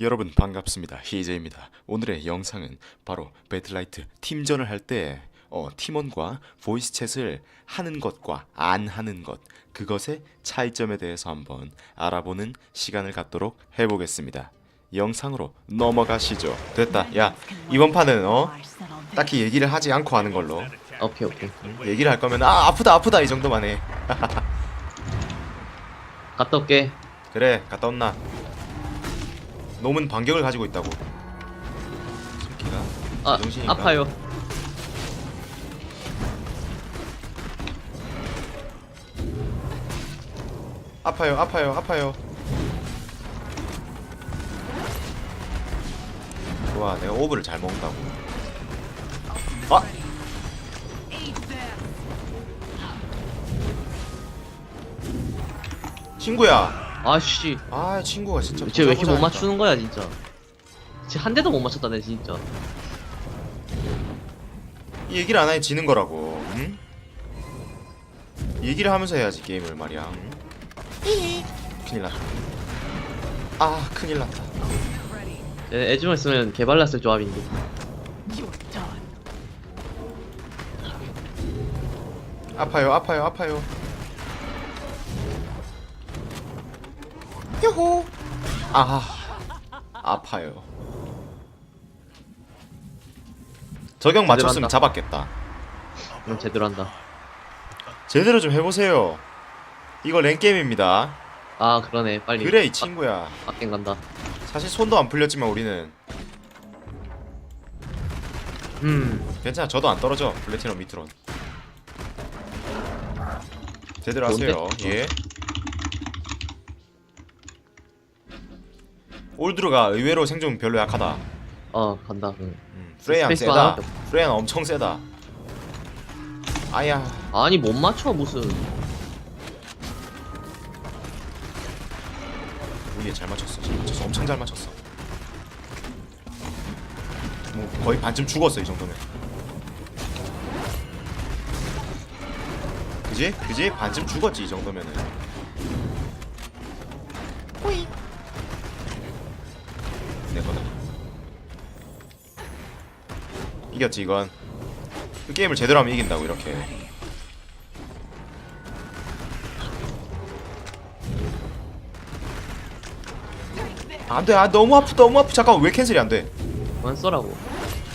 여러분 반갑습니다. 희재입니다. 오늘의 영상은 바로 배틀라이트 팀전을 할때 어, 팀원과 보이스 챗을 하는 것과 안 하는 것 그것의 차이점에 대해서 한번 알아보는 시간을 갖도록 해보겠습니다. 영상으로 넘어가시죠. 됐다. 야 이번 판은 어 딱히 얘기를 하지 않고 하는 걸로 오케이 오케이 얘기를 할 거면 아 아프다 아프다 이 정도만 해. 갔다 올게 그래 갔다 온나 놈은 반격을 가지고 있다고. 새끼가 아 제정신인가? 아파요. 아파요 아파요 아파요. 좋아 내가 오브를 잘 먹는다고. 아! 친구야 아씨. 아 친구가 진짜 쟤왜 이렇게 못 맞추는 거야 진짜. 쟤 한 대도 못 맞췄다 내 진짜. 이 얘기를 안 하니 지는 거라고 응? 얘기를 하면서 해야지 게임을 말이야 응? 큰일 났다. 아 큰일 났다. 쟤 애주만 있으면 개발랐을 조합인데. 아파요 아파요 아파요 요호. 아 아파요. 저격 맞췄으면 한다. 잡았겠다. 그럼 제대로 한다. 제대로 좀 해보세요. 이거 랭게임입니다. 아 그러네. 빨리. 그래 이 친구야. 아, 땡 간다. 사실 손도 안 풀렸지만 우리는. 음. 괜찮아 저도 안 떨어져. 플래티넘 밑으론. 제대로 뭔데? 하세요. 예 올드루가 의외로 생존 별로 약하다. 어 간다. 응. 음, 프레양 스페이스 세다. 프레양 엄청 세다. 아야. 아니 못 맞춰 무슨. 위에 잘 맞췄어. 잘 맞췄어. 엄청 잘 맞췄어. 뭐 거의 반쯤 죽었어 이 정도면. 그지? 그지? 반쯤 죽었지 이 정도면은 이겼지 이건. 그 게임을 제대로 하면 이긴다고 이렇게. 안돼. 아 너무 아프 너무 아프. 잠깐 왜 캔슬이 안돼? 그만 써라고.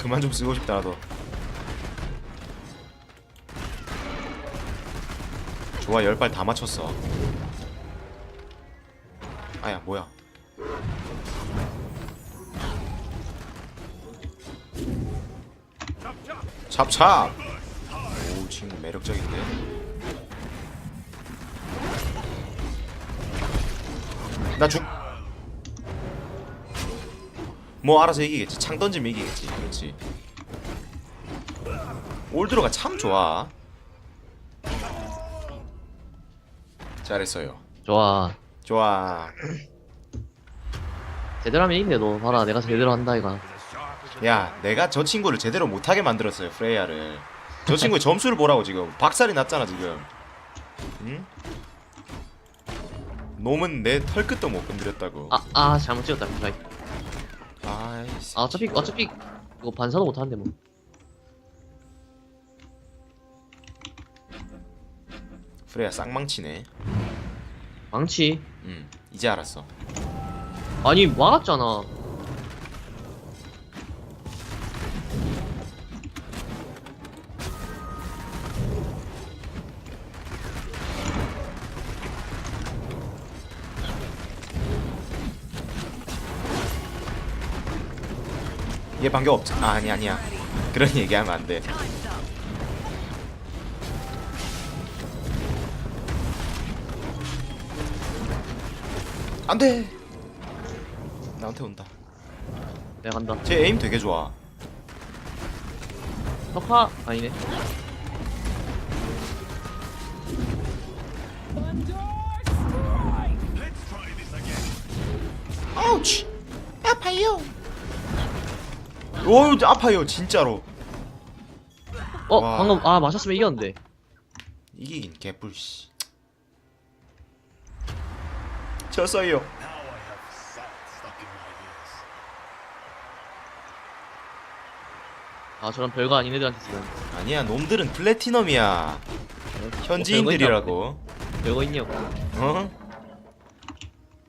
그만 좀 쓰고 싶다 나도. 좋아 열발 다 맞췄어. 아야 뭐야 찹찹. 오 친구 매력적인데. 나 죽. 뭐 알아서 이기겠지. 창 던지면 이기겠지. 그렇지. 올드로가 참 좋아. 잘했어요. 좋아. 좋아. 제대로 하면 이긴데 너. 봐라. 내가 제대로 한다 이가 야 내가 저 친구를 제대로 못하게 만들었어요 프레이야를. 저 친구의 점수를 보라고 지금. 박살이 났잖아 지금. 응? 놈은 내 털끝도 못 건드렸다고. 아, 아 잘못 찍었다. 아이, 아이씨. 아 어차피 어차피 이거 반사도 못 하는데 뭐. 프레야 쌍망치네. 망치. 응 이제 알았어. 아니 막았잖아 얘 반격 없지 아 아니 아니야. 그런 얘기하면 안돼. 안돼! 나한테 온다. 내가 간다. 쟤 에임 되게 좋아. 석화? 아니네. 아우치! 아파요 오 아파요 진짜로. 어 와. 방금 아 맞았으면 이겼는데. 이긴 개뿔씨. 졌어요. 아 저런 별거 아닌 애들한테 지금. 아니야 놈들은 플래티넘이야. 어, 현지인들이라고. 별거 있냐고. 어?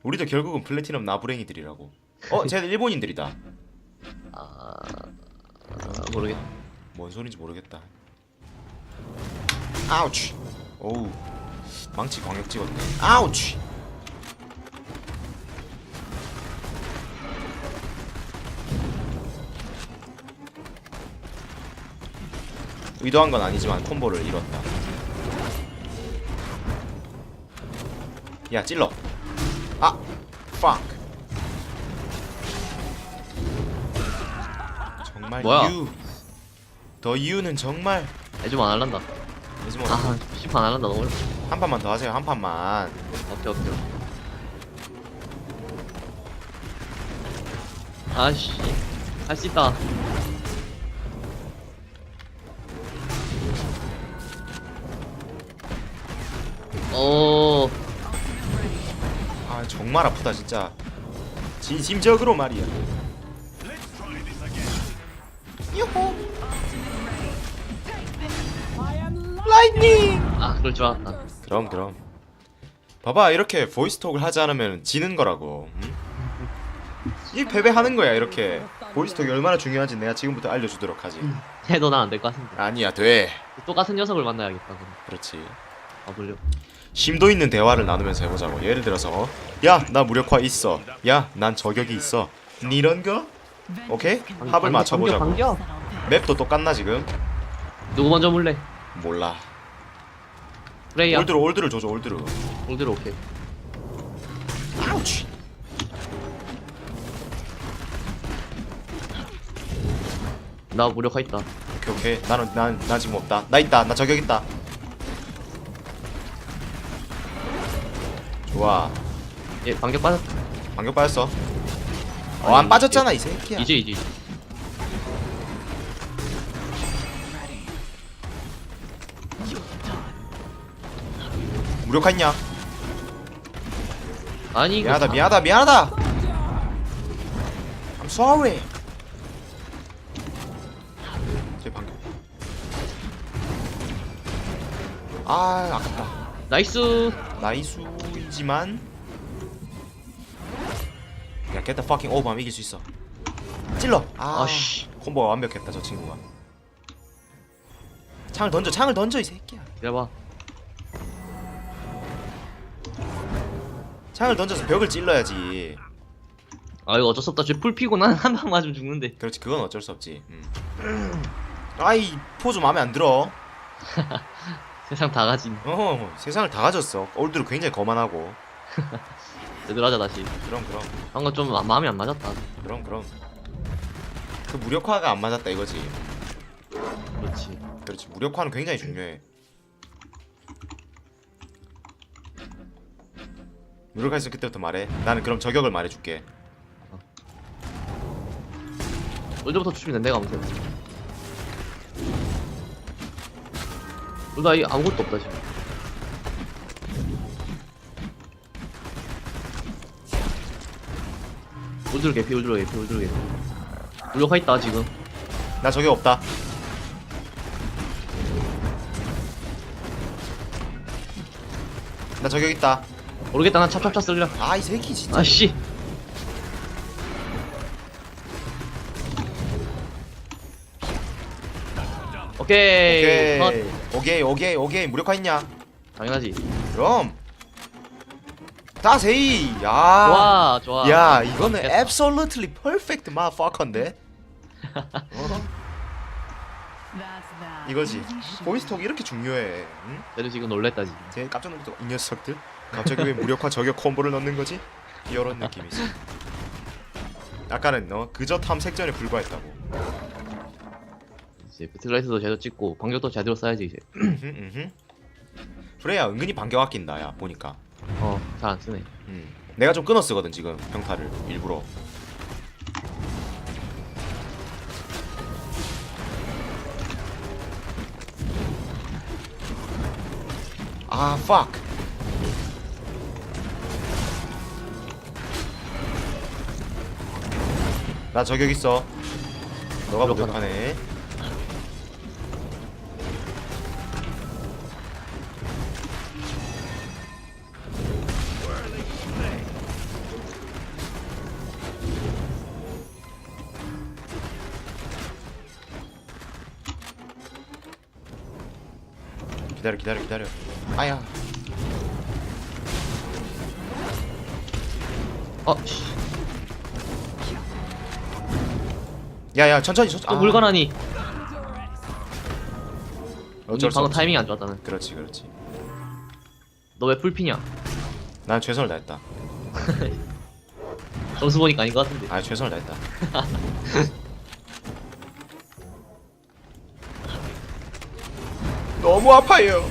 우리도 결국은 플래티넘 나부랭이들이라고. 어? 쟤들 일본인들이다. 아 모르겠다 뭔 소린지 모르겠다. 아우치. 오우. 망치 광역 찍었네. 아우치. 의도한 건 아니지만 콤보를 잃었다. 야 찔러. 아 fuck. 정말 뭐야? 유. 더 이유는 정말 애좀 안 할란다. 요즘 아 씨발 안 할란다 너무 어렵다 한 판만 더 하세요 한 판만. 오케이 오케이 아씨. 할 수 있다. 오. 아 정말 아프다 진짜. 진심적으로 말이야 유호 라이닝 아 그럴 줄 알았다. 그럼 그럼. 봐봐 이렇게 보이스톡을 하지 않으면 지는 거라고 응? 이 패배하는 거야 이렇게. 보이스톡이 얼마나 중요한지 내가 지금부터 알려주도록 하지. 해도 난 안 될 것 같은데. 아니야 돼. 똑같은 녀석을 만나야겠다 그럼. 그렇지. 아 물려. 심도 있는 대화를 나누면서 해보자고. 예를 들어서 야 나 무력화 있어. 야 난 저격이 있어. 이런 거 오케이? 합을 맞춰보자고. 반겨 맵도 똑같나 지금? 누구 먼저 물래? 몰라. 프레이야. 올드로 올드를 줘줘 올드를 올드로 오케이. 아우치! 나 무력화 있다. 오케이 오케이. 나는 난, 나 지금 없다. 나 있다. 나 저격 있다. 좋아. 얘 반격 빠졌다 방금 빠졌어 어 안 빠졌잖아 이 새끼야. 이제 이제 있냐? 아니 이거 미안하다 다- 미안하다 미안하다. I'm sorry. 제 방금 아 아깝다. 나이스. 나이수이지만 야 get the fucking over. 하면 이길 수 있어. 찔러. 아 아씨. 콤보가 완벽했다 저 친구가. 창을 던져 창을 던져 이 새끼야. 기다려봐. 창을 던져서 벽을 찔러야지. 아 이거 어쩔 수 없다. 쟤풀 피고 난 한 방 맞으면 죽는데. 그렇지 그건 어쩔 수 없지. 음. 아이 포즈 마음에 안 들어. 세상 다 가진 어 세상을 다 가졌어. 올드로 굉장히 거만하고 제대로 하자 다시. 그럼 그럼. 방금 좀 마- 마음이 안 맞았다. 그럼 그럼. 그 무력화가 안 맞았다 이거지. 그렇지. 그렇지. 무력화는 굉장히 중요해. 무력화했을 그때부터 말해. 나는 그럼 저격을 말해줄게. 언제부터 추면 내가 하면 돼나이 아무것도 없다 지금 울드로 개피 울드로 개피 울드로 개피 무력화 있다 지금. 나 저격 없다. 나 저격 있다. 모르겠다 난 찹찹찹 쓸려. 아 이 새끼 진짜. 아씨. 오케이, 컷. 오케이. 오케이 오케이 오케이. 무력화 있냐? 당연하지. 그럼 다세이. 야. 좋아 좋아. 야 이거는 됐다. absolutely perfect motherfucker인데. 어? 이거지. 보이스톡 이렇게 중요해. 응? 쟤도 지금 놀랬다 지금. 쟤 깜짝 놀랐어 이 녀석들. 갑자기 왜 무력화 저격 콤보를 넣는 거지? 이런 느낌이지. 아까는 너 그저 탐색전에 불과했다고. 이제 배틀라이트도 제대로 찍고 반격도 제대로 써야지 이제. 음흠, 음흠. 프레야 은근히 반격 아낀다 야 보니까. 어 잘안 쓰네. 음. 내가 좀 끊어 쓰거든 지금 평타를 일부러. 아 fuck. 나 저격 있어. 너가. 무력하네 기다려 기다려 기다려 아야 어, 씨. 야야 천천히 천천히 또 물건하니. 어쩔 수 방금 없지 타이밍이 안 좋았다 는. 그렇지 그렇지 너 왜 풀피냐? 난 최선을 다했다 점수 보니까 아닌 것 같은데. 아 최선을 다했다 너무 아파요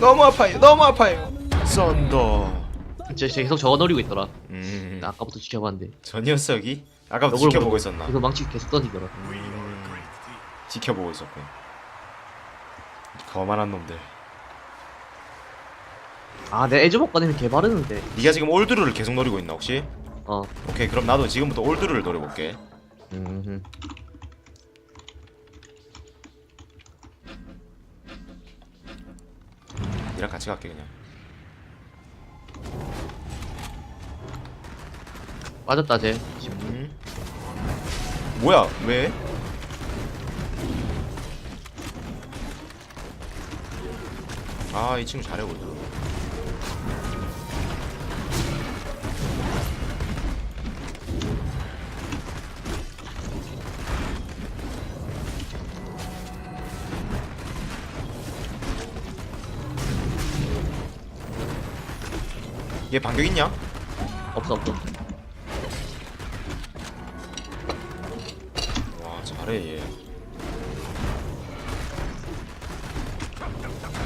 너무 아파요 너무 아파요 썬더 쟤, 쟤 계속 저거 노리고 있더라. 음, 나 아까부터 지켜봤는데. 저 녀석이 아까부터 지켜보고 보고 있었나 계속 망치 계속 던지더라. 음, 지켜보고 있었군. 거만한 놈들. 아, 내 에즈복 꺼내면 개 바르는데. 네가 지금 올드루를 계속 노리고 있나 혹시? 어. 오케이 그럼 나도 지금부터 올드루를 노려볼게. 음. 니랑 같이 갈게 그냥. 빠졌다, 쟤. 음. 뭐야 왜? 아 이 친구 잘해 올드루. 얘 반격 있냐? 없어, 없어. 와 잘해 얘.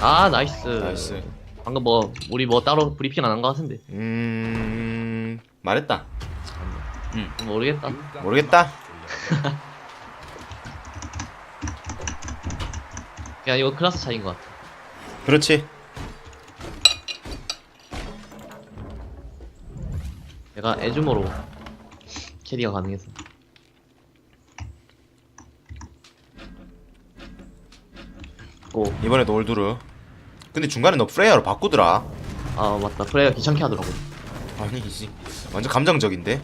아, 나이스. 나이스. 방금 뭐, 우리 뭐 따로 브리핑 안한것 같은데. 음 말했다. 음 모르겠다. 모르겠다. 그냥 이거 클라스 차이인 것 같아. 그렇지. 내가 에즈모로 캐리가 가능해서. 오, 이번에도 올두르. 근데 중간에 너 프레야로 바꾸더라. 아 맞다. 프레이가 귀찮게 하더라고. 아니 이지 완전 감정적인데.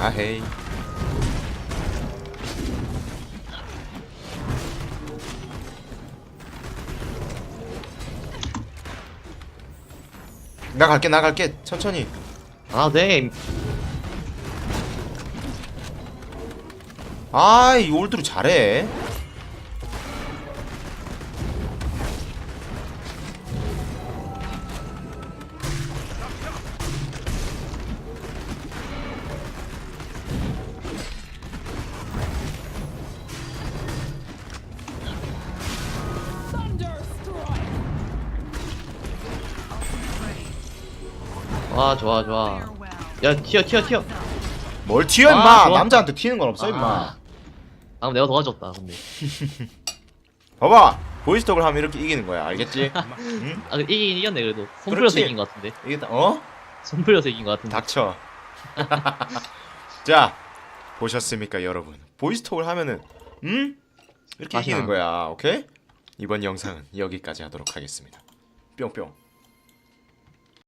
아헤이. 나 갈게 나 갈게 천천히 아, 네. 아이 올드로 잘해 와, 좋아, 좋아. 야, 튀어, 튀어, 튀어. 뭘 튀어 아, 임마 좋아. 남자한테 튀는 건 없어 임마 아, 방금 내가 도와줬다, 근데. 봐봐 보이스톡을 하면 이렇게 이기는 거야 알겠지? 응? 아, 근데 이긴 이겼네, 그래도. 손 그렇지. 풀려서 이긴 것 같은데. 이게 다- 어? 손 풀려서 이긴 것 같은데. 닥쳐 자 보셨습니까 여러분 보이스톡을 하면은 음? 이렇게 맛이 이기는 나. 거야 오케이? 이번 영상은 여기까지 하도록 하겠습니다 뿅뿅